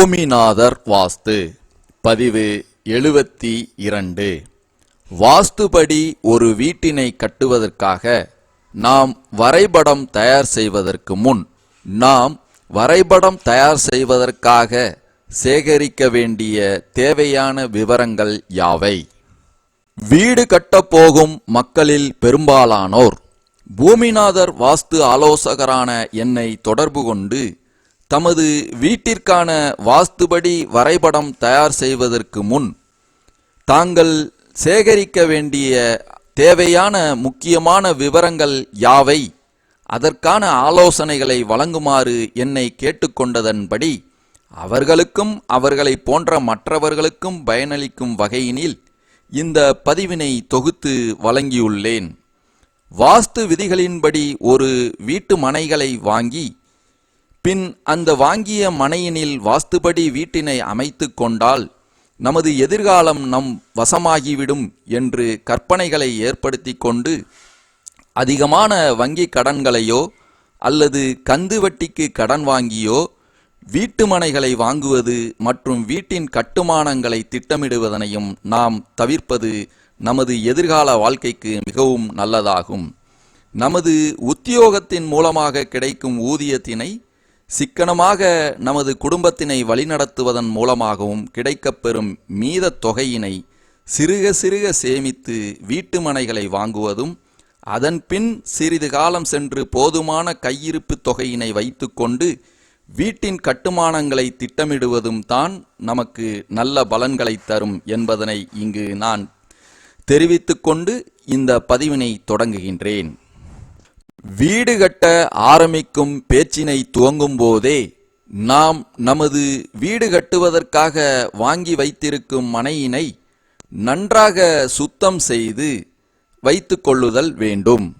பூமிநாதர் வாஸ்து. பதிவு எழுபத்தி இரண்டு. வாஸ்துபடி ஒரு வீட்டினை கட்டுவதற்காக நாம் வரைபடம் தயார் செய்வதற்கு முன் நாம் வரைபடம் தயார் செய்வதற்காக சேகரிக்க வேண்டிய தேவையான விவரங்கள் யாவை? வீடு கட்டப்போகும் மக்களில் பெரும்பாலானோர் பூமிநாதர் வாஸ்து ஆலோசகரான என்னை தொடர்பு கொண்டு தமது வீட்டிற்கான வாஸ்துபடி வரைபடம் தயார் செய்வதற்கு முன் தாங்கள் சேகரிக்க வேண்டிய தேவையான முக்கியமான விவரங்கள் யாவை? அதற்கான ஆலோசனைகளை வழங்குமாறு என்னை கேட்டுக்கொண்டதன்படி அவர்களுக்கும் அவர்களை போன்ற மற்றவர்களுக்கும் பயனளிக்கும் வகையினில் இந்த பதிவினை தொகுத்து வழங்கியுள்ளேன். வாஸ்து விதிகளின்படி ஒரு வீட்டு மனைகளை வாங்கி பின் அந்த வாங்கிய மனையினில் வாஸ்துபடி வீட்டினை அமைத்து கொண்டால் நமது எதிர்காலம் நம் வசமாகிவிடும் என்று கற்பனைகளை ஏற்படுத்தி கொண்டு அதிகமான வங்கி கடன்களையோ அல்லது கந்து வட்டிக்கு கடன் வாங்கியோ வீட்டு மனைகளை வாங்குவது மற்றும் வீட்டின் கட்டுமானங்களை திட்டமிடுவதனையும் நாம் தவிர்ப்பது நமது எதிர்கால வாழ்க்கைக்கு மிகவும் நல்லதாகும். நமது உத்தியோகத்தின் மூலமாக கிடைக்கும் ஊதியத்தினை சிக்கனமாக நமது குடும்பத்தினை வழிநடத்துவதன் மூலமாகவும் கிடைக்கப்பெறும் மீத தொகையினை சிறுக சிறுக சேமித்து வீட்டு மனைகளை வாங்குவதும் அதன் பின் சிறிது காலம் சென்று போதுமான கையிருப்பு தொகையினை வைத்துக்கொண்டு வீட்டின் கட்டுமானங்களை திட்டமிடுவதும் தான் நமக்கு நல்ல பலன்களை தரும் என்பதனை இங்கு நான் தெரிவித்துக்கொண்டு இந்த பதிவினை தொடங்குகின்றேன். வீடு கட்ட ஆரம்பிக்கும் பேச்சினை துவங்கும் போதே நாம் நமது வீடு கட்டுவதற்காக வாங்கி வைத்திருக்கும் மனையினை நன்றாக சுத்தம் செய்து வைத்துக்கொள்ளுதல் வேண்டும்.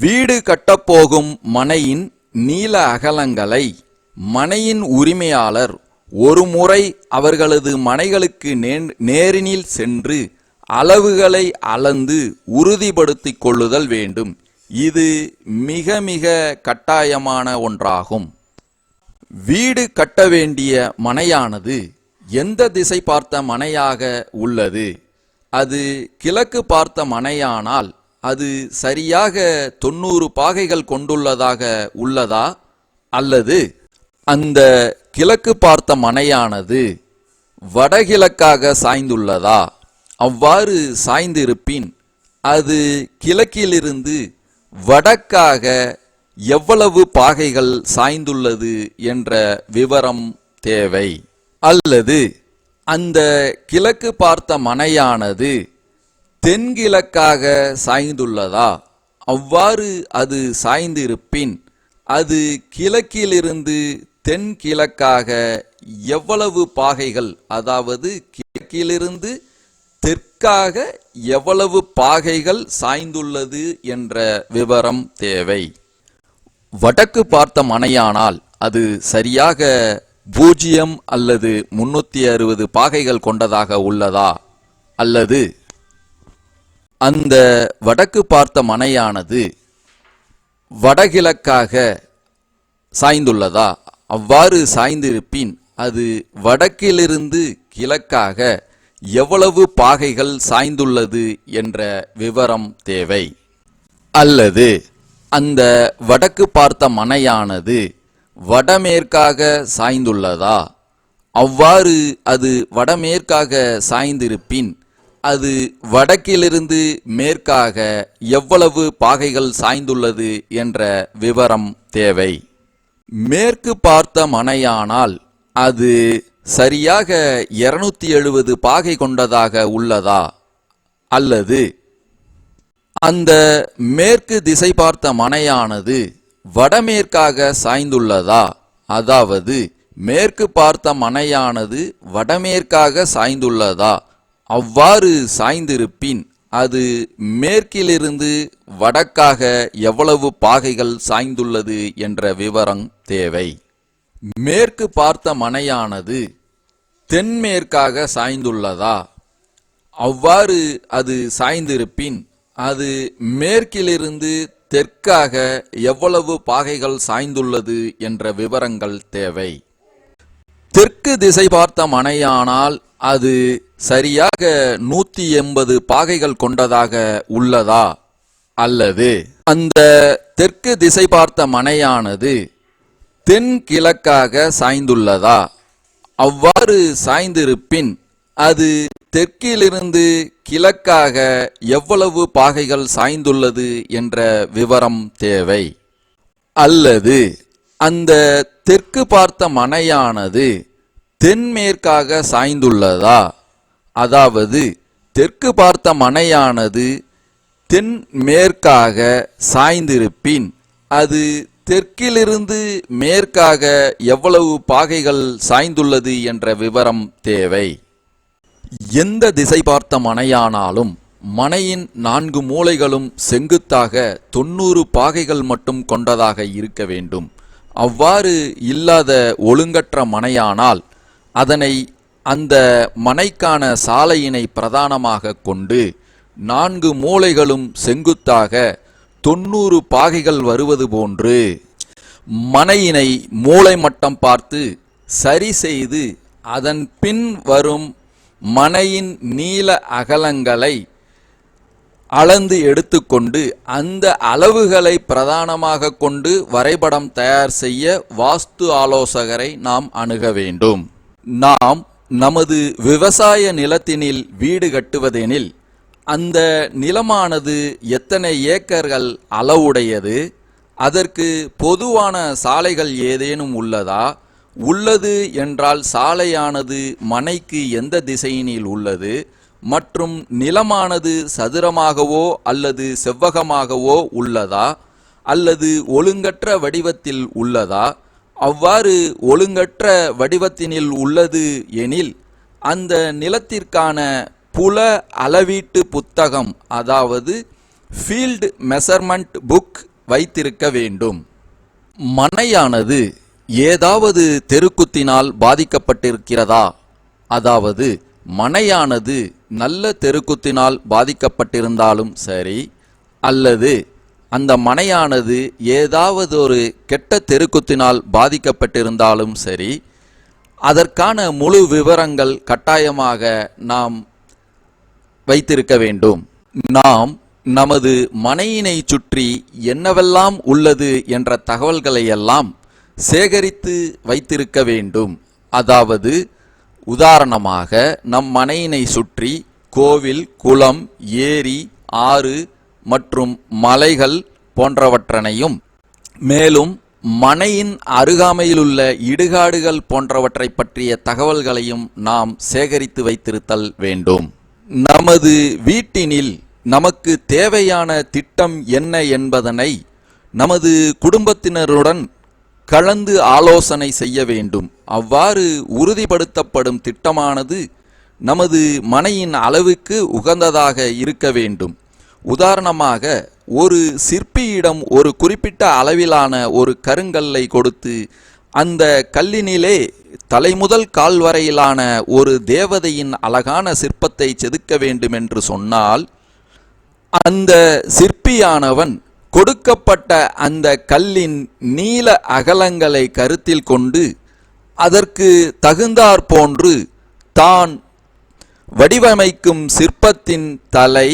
வீடு கட்டப்போகும் மனையின் நீள அகலங்களை மனையின் உரிமையாளர் ஒரு முறை அவர்களது மனைகளுக்கு நேரினில் சென்று அளவுகளை அளந்து உறுதிப்படுத்திக் கொள்ளுதல் வேண்டும். இது மிக மிக கட்டாயமான ஒன்றாகும். வீடு கட்ட வேண்டிய மனையானது எந்த திசை பார்த்த மனையாக உள்ளது? அது கிழக்கு பார்த்த மனையானால் அது சரியாக தொண்ணூறு பாகைகள் கொண்டுள்ளதாக உள்ளதா? அல்லது அந்த கிழக்கு பார்த்த மனையானது வடகிழக்காக சாய்ந்துள்ளதா? அவ்வாறு சாய்ந்திருப்பின் அது கிழக்கிலிருந்து வடக்காக எவ்வளவு பாகைகள் சாய்ந்துள்ளது என்ற விவரம் தேவை. அல்லது அந்த கிழக்கு பார்த்த மனையானது தென்கிழக்காக சாய்ந்துள்ளதா? அவ்வாறு அது சாய்ந்திருப்பின் அது கிழக்கிலிருந்து தென்கிழக்காக எவ்வளவு பாகைகள் அதாவது கிழக்கிலிருந்து தெற்காக எவ்வளவு பாகைகள் சாய்ந்துள்ளது என்ற விவரம் தேவை. வடக்கு பார்த்த மனையானால் அது சரியாக பூஜ்ஜியம் அல்லது முன்னூத்தி அறுபது பாகைகள் கொண்டதாக உள்ளதா? அல்லது அந்த வடக்கு பார்த்த மனையானது வடகிழக்காக சாய்ந்துள்ளதா? அவ்வாறு சாய்ந்திருப்பின் அது வடக்கிலிருந்து கிழக்காக எவ்வளவு பாகைகள் சாய்ந்துள்ளது என்ற விவரம் தேவை. அல்லது அந்த வடக்கு பார்த்த மனையானது வடமேற்காக சாய்ந்துள்ளதா? அவ்வாறு அது வடமேற்காக சாய்ந்திருப்பின் அது வடக்கிலிருந்து மேற்காக எவ்வளவு பாகைகள் சாய்ந்துள்ளது என்ற விவரம் தேவை. மேற்கு பார்த்த மனையானால் அது சரியாக 270 எழுபது பாகை கொண்டதாக உள்ளதா? அல்லது அந்த மேற்கு திசை பார்த்த மனையானது வடமேற்காக சாய்ந்துள்ளதா? அதாவது மேற்கு பார்த்த மனையானது வடமேற்காக சாய்ந்துள்ளதா? அவ்வாறு சாய்ந்திருப்பின் அது மேற்கிலிருந்து வடக்காக எவ்வளவு பாகைகள் சாய்ந்துள்ளது என்ற விவரம் தேவை. மேற்கு பார்த்த மனையானது தென்மேற்காக சாய்ந்துள்ளதா? அவ்வாறு அது சாய்ந்திருப்பின் அது மேற்கிலிருந்து தெற்காக எவ்வளவு பாகைகள் சாய்ந்துள்ளது என்ற விவரங்கள் தேவை. தெற்கு திசை பார்த்த மனையானால் அது சரியாக நூத்தி எண்பது பாகைகள் கொண்டதாக உள்ளதா? அல்லது அந்த தெற்கு திசை பார்த்த மனையானது தென்கிழக்காக சாய்ந்துள்ளதா? அவ்வாறு சாய்ந்திருப்பின் அது தெற்கிலிருந்து கிழக்காக எவ்வளவு பாகைகள் சாய்ந்துள்ளது என்ற விவரம் தேவை. அல்லது அந்த தெற்கு பார்த்த மனையானது தென்மேற்காக சாய்ந்துள்ளதா? அதாவது தெற்கு பார்த்த மனையானது தென்மேற்காக சாய்ந்திருப்பின் அது தெற்கிலிருந்து மேற்காக எவ்வளவு பாகைகள் சாய்ந்துள்ளது என்ற விவரம் தேவை. எந்த திசை பார்த்த மனையானாலும் மனையின் நான்கு மூலைகளும் செங்குத்தாக தொண்ணூறு பாகைகள் மட்டும் கொண்டதாக இருக்க வேண்டும். அவ்வாறு இல்லாத ஒழுங்கற்ற மனையானால் அதனை அந்த மனைக்கான சாலையினை பிரதானமாக கொண்டு நான்கு மூலைகளும் செங்குத்தாக தொண்ணூறு பாகைகள் வருவது போன்று மனையினை மூளை மட்டம் பார்த்து சரி செய்து அதன் பின் வரும் மனையின் நீள அகலங்களை அளந்து எடுத்துக்கொண்டு அந்த அளவுகளை பிரதானமாக கொண்டு வரைபடம் தயார் செய்ய வாஸ்து ஆலோசகரை நாம் அணுக வேண்டும். நாம் நமது விவசாய நிலத்தினில் வீடு கட்டுவதெனில் அந்த நிலமானது எத்தனை ஏக்கர்கள் அளவுடையது? அதற்கு பொதுவான சாலைகள் ஏதேனும் உள்ளதா? உள்ளது என்றால் சாலையானது மனைக்கு எந்த திசையினில் உள்ளது? மற்றும் நிலமானது சதுரமாகவோ அல்லது செவ்வகமாகவோ உள்ளதா? அல்லது ஒழுங்கற்ற வடிவத்தில் உள்ளதா? அவ்வாறு ஒழுங்கற்ற வடிவத்தினில் உள்ளது எனில் அந்த நிலத்திற்கான புல அளவீட்டு புத்தகம் அதாவது ஃபீல்டு மெசர்மெண்ட் புக் வைத்திருக்க வேண்டும். மனையானது ஏதாவது தெருக்குத்தினால் பாதிக்கப்பட்டிருக்கிறதா? அதாவது மனையானது நல்ல தெருக்குத்தினால் பாதிக்கப்பட்டிருந்தாலும் சரி அல்லது அந்த மனையானது ஏதாவது ஒரு கெட்ட தெருக்குத்தினால் பாதிக்கப்பட்டிருந்தாலும் சரி அதற்கான முழு விவரங்கள் கட்டாயமாக நாம் வைத்திருக்க வேண்டும். நாம் நமது மனையினை சுற்றி என்னவெல்லாம் உள்ளது என்ற தகவல்களை எல்லாம் சேகரித்து வைத்திருக்க வேண்டும். அதாவது உதாரணமாக நம் மனையினை சுற்றி கோவில் குளம் ஏரி ஆறு மற்றும் மலைகள் போன்றவற்றனையும் மேலும் மனையின் அருகாமையிலுள்ள இடுகாடுகள் போன்றவற்றை பற்றிய தகவல்களையும் நாம் சேகரித்து வைத்திருத்தல் வேண்டும். நமது வீட்டினில் நமக்கு தேவையான திட்டம் என்ன என்பதனை நமது குடும்பத்தினருடன் கலந்து ஆலோசனை செய்ய வேண்டும். அவ்வாறு உறுதிப்படுத்தப்படும் திட்டமானது நமது மனையின் அளவுக்கு உகந்ததாக இருக்க வேண்டும். உதாரணமாக ஒரு சிற்பியிடம் ஒரு குறிப்பிட்ட அளவிலான ஒரு கருங்கல்லை கொடுத்து அந்த கல்லினிலே தலைமுதல் கால் வரையிலான ஒரு தேவதையின் அழகான சிற்பத்தை செதுக்க வேண்டும் என்று சொன்னால் அந்த சிற்பியானவன் கொடுக்கப்பட்ட அந்த கல்லின் நீல அகலங்களை கருத்தில் கொண்டு அதற்கு தகுந்தாற் போன்று தான் வடிவமைக்கும் சிற்பத்தின் தலை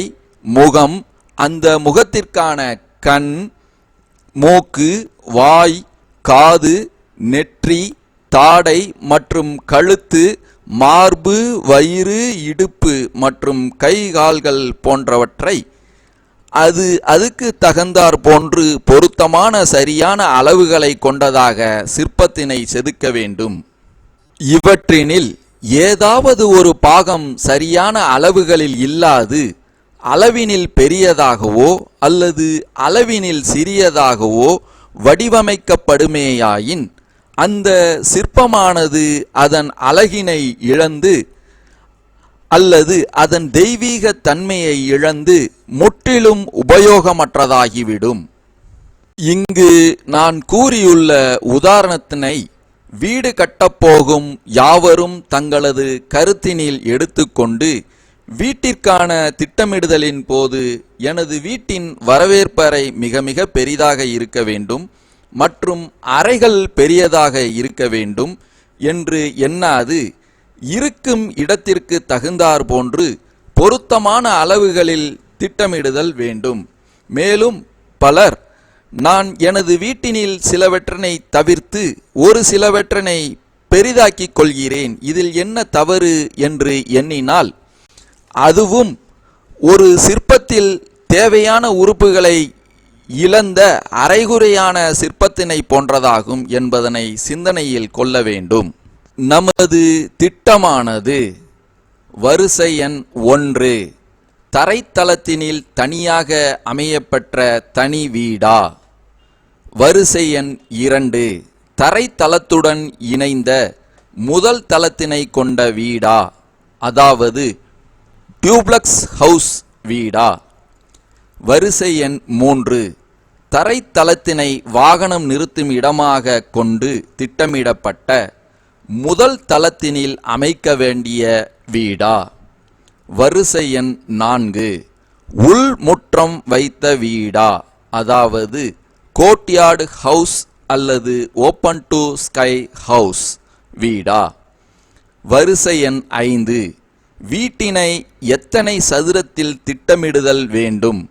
முகம் அந்த முகத்திற்கான கண் மூக்கு வாய் காது நெற்றி தாடை மற்றும் கழுத்து மார்பு வயிறு இடுப்பு மற்றும் கை கால்கள் போன்றவற்றை அது அதுக்கு தகுந்தாற் போன்று பொருத்தமான சரியான அளவுகளை கொண்டதாக சிற்பத்தினை செதுக்க வேண்டும். இவற்றினில் ஏதாவது ஒரு பாகம் சரியான அளவுகளில் இல்லாது அளவினில் பெரியதாகவோ அல்லது அளவினில் சிறியதாகவோ வடிவமைக்கப்படுமேயாயின் அந்த சிற்பமானது அதன் அழகினை இழந்து அல்லது அதன் தெய்வீக தன்மையை இழந்து முற்றிலும் உபயோகமற்றதாகிவிடும். இங்கு நான் கூறியுள்ள உதாரணத்தினை வீடு கட்டப்போகும் யாவரும் தங்களது கருத்தினில் எடுத்துக்கொண்டு வீட்டிற்கான திட்டமிடுதலின் போது எனது வீட்டின் வரவேற்பறை மிக மிக பெரிதாக இருக்க வேண்டும். மற்றும் அறைகள் பெரியதாக இருக்க வேண்டும் என்று எண்ணாது இருக்கும் இடத்திற்கு தகுந்தார் போன்று பொருத்தமான அளவுகளில் திட்டமிடுதல் வேண்டும். மேலும் பலர் நான் எனது வீட்டினில் சிலவற்றினை தவிர்த்து ஒரு சிலவற்றினை பெரிதாக்கிக் கொள்கிறேன். இதில் என்ன தவறு? என்று எண்ணினால் அதுவும் ஒரு சிற்பத்தில் தேவையான உறுப்புகளை இழந்த அரைகுறையான சிற்பத்தினை போன்றதாகும் என்பதனை சிந்தனையில் கொள்ள வேண்டும். நமது திட்டமானது வரிசை எண் ஒன்று. தரைத்தளத்தினில் தனியாக அமையப்பெற்ற தனி வீடா? வரிசை எண் இரண்டு. தரைத்தளத்துடன் இணைந்த முதல் தளத்தினை கொண்ட வீடா? அதாவது டியூப்ளக்ஸ் ஹவுஸ் வீடா? வரிசை எண் மூன்று. தரைத்தளத்தினை வாகனம் நிறுத்தும் இடமாக கொண்டு திட்டமிடப்பட்ட முதல் தளத்தினில் அமைக்க வேண்டிய வீடா? வரிசை எண் நான்கு. உள்முற்றம் வைத்த வீடா? அதாவது கோட்யார்டு ஹவுஸ் அல்லது ஓப்பன் டு ஸ்கை ஹவுஸ் வீடா? வரிசை எண் ஐந்து. வீட்டினை எத்தனை சதுரத்தில் திட்டமிடுதல் வேண்டும்?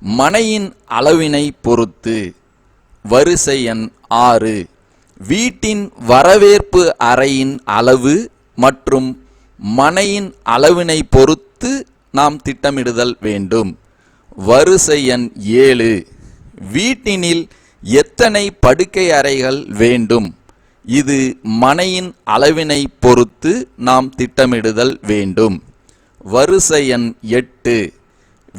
மனையின் அளவினை பொறுத்து. வரிசை எண் ஆறு. வீட்டின் வரவேற்பு அறையின் அளவு மற்றும் மனையின் அளவினை பொறுத்து நாம் திட்டமிடுதல் வேண்டும். வரிசை எண் ஏழு. வீட்டினில் எத்தனை படுக்கை அறைகள் வேண்டும்? இது மனையின் அளவினை பொறுத்து நாம் திட்டமிடுதல் வேண்டும். வரிசை எண் எட்டு.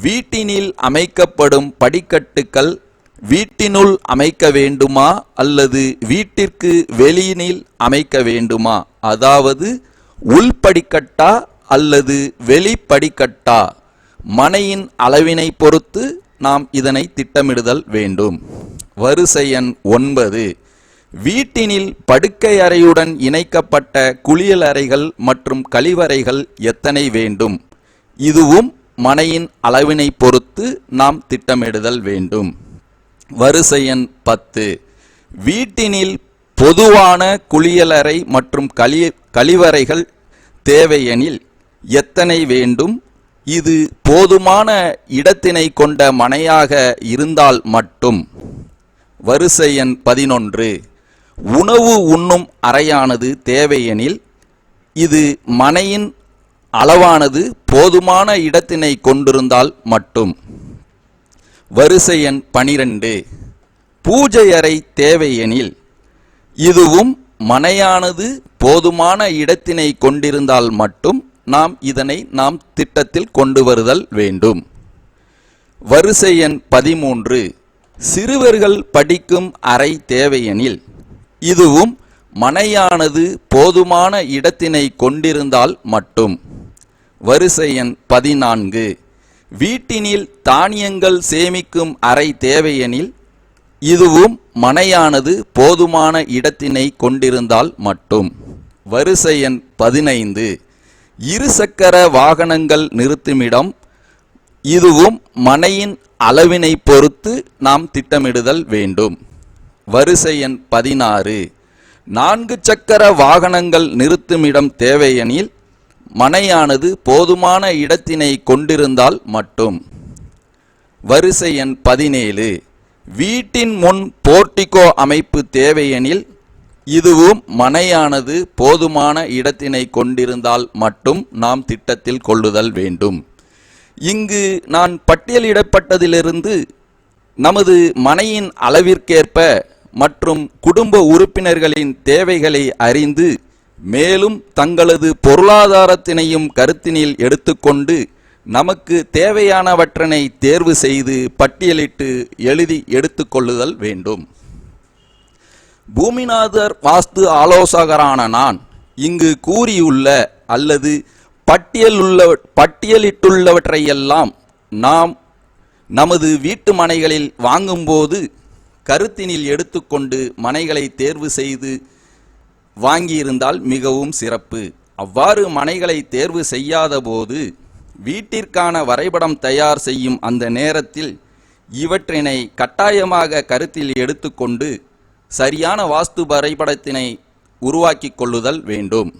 வீட்டினில் அமைக்கப்படும் படிக்கட்டுகள் வீட்டினுள் அமைக்க வேண்டுமா அல்லது வீட்டிற்கு வெளியினில் அமைக்க வேண்டுமா? அதாவது உள்படிக்கட்டா அல்லது வெளிப்படிக்கட்டா மனையின் அளவினை பொறுத்து நாம் இதனை திட்டமிடுதல் வேண்டும். வரிசை எண் ஒன்பது. வீட்டினில் படுக்கை அறையுடன் இணைக்கப்பட்ட குளியல் அறைகள் மற்றும் கழிவறைகள் எத்தனை வேண்டும்? இதுவும் மனையின் அளவினை பொறுத்து நாம் திட்டமிடுதல் வேண்டும். வரிசை எண் பத்து. வீட்டினில் பொதுவான குளியலறை மற்றும் கழி கழிவறைகள் தேவையெனில் எத்தனை வேண்டும்? இது போதுமான இடத்தினை கொண்ட மனையாக இருந்தால் மட்டும். வரிசை எண் பதினொன்று. உணவு உண்ணும் அறையானது தேவையெனில் இது மனையின் அளவானது போதுமான இடத்தினை கொண்டிருந்தால் மட்டும். வரிசை எண் பனிரெண்டு. பூஜை அறை தேவையெனில் இதுவும் மனையானது போதுமான இடத்தினை கொண்டிருந்தால் மட்டும் நாம் இதனை நாம் திட்டத்தில் கொண்டு வருதல் வேண்டும். வரிசை எண் பதிமூன்று. சிறுவர்கள் படிக்கும் அறை தேவையெனில் இதுவும் மனையானது போதுமான இடத்தினை கொண்டிருந்தால் மட்டும். வரிசை எண் பதினான்கு. வீட்டினில் தானியங்கள் சேமிக்கும் அறை தேவையெனில் இதுவும் மனையானது போதுமான இடத்தினை கொண்டிருந்தால் மட்டும். வரிசை எண் பதினைந்து. இருசக்கர வாகனங்கள் நிறுத்துமிடம் இதுவும் மனையின் அளவினை பொறுத்து நாம் திட்டமிடுதல் வேண்டும். வரிசை எண் பதினாறு. நான்கு சக்கர வாகனங்கள் நிறுத்துமிடம் தேவையெனில் மனையானது போதுமான இடத்தினை கொண்டிருந்தால் மட்டும். வரிசை எண் பதினேழு. வீட்டின் முன் போர்ட்டிகோ அமைப்பு தேவையெனில் இதுவும் மனையானது போதுமான இடத்தினை கொண்டிருந்தால் மட்டும் நாம் திட்டத்தில் கொள்ளுதல் வேண்டும். இங்கு நான் பட்டியலிடப்பட்டதிலிருந்து நமது மனையின் அளவிற்கேற்ப மற்றும் குடும்ப உறுப்பினர்களின் தேவைகளை அறிந்து மேலும் தங்களது பொருளாதாரத்தினையும் கருத்தினில் எடுத்துக்கொண்டு நமக்கு தேவையானவற்றினை தேர்வு செய்து பட்டியலிட்டு எழுதி எடுத்துக்கொள்ளுதல் வேண்டும். பூமிநாதர் வாஸ்து ஆலோசகரான நான் இங்கு கூறியுள்ள அல்லது பட்டியலுள்ள பட்டியலிட்டுள்ளவற்றையெல்லாம் நாம் நமது வீட்டு மனைகளில் வாங்கும்போது கருத்தினில் எடுத்துக்கொண்டு மனைகளை தேர்வு செய்து வாங்கியிருந்தால் மிகவும் சிறப்பு. அவ்வாறு மனைகளை தேர்வு செய்யாத போது வீட்டிற்கான வரைபடம் தயார் செய்யும் அந்த நேரத்தில் இவற்றினை கட்டாயமாக கருத்தில் எடுத்துக்கொண்டு சரியான வாஸ்து வரைபடத்தினை உருவாக்கிக் கொள்ளுதல் வேண்டும்.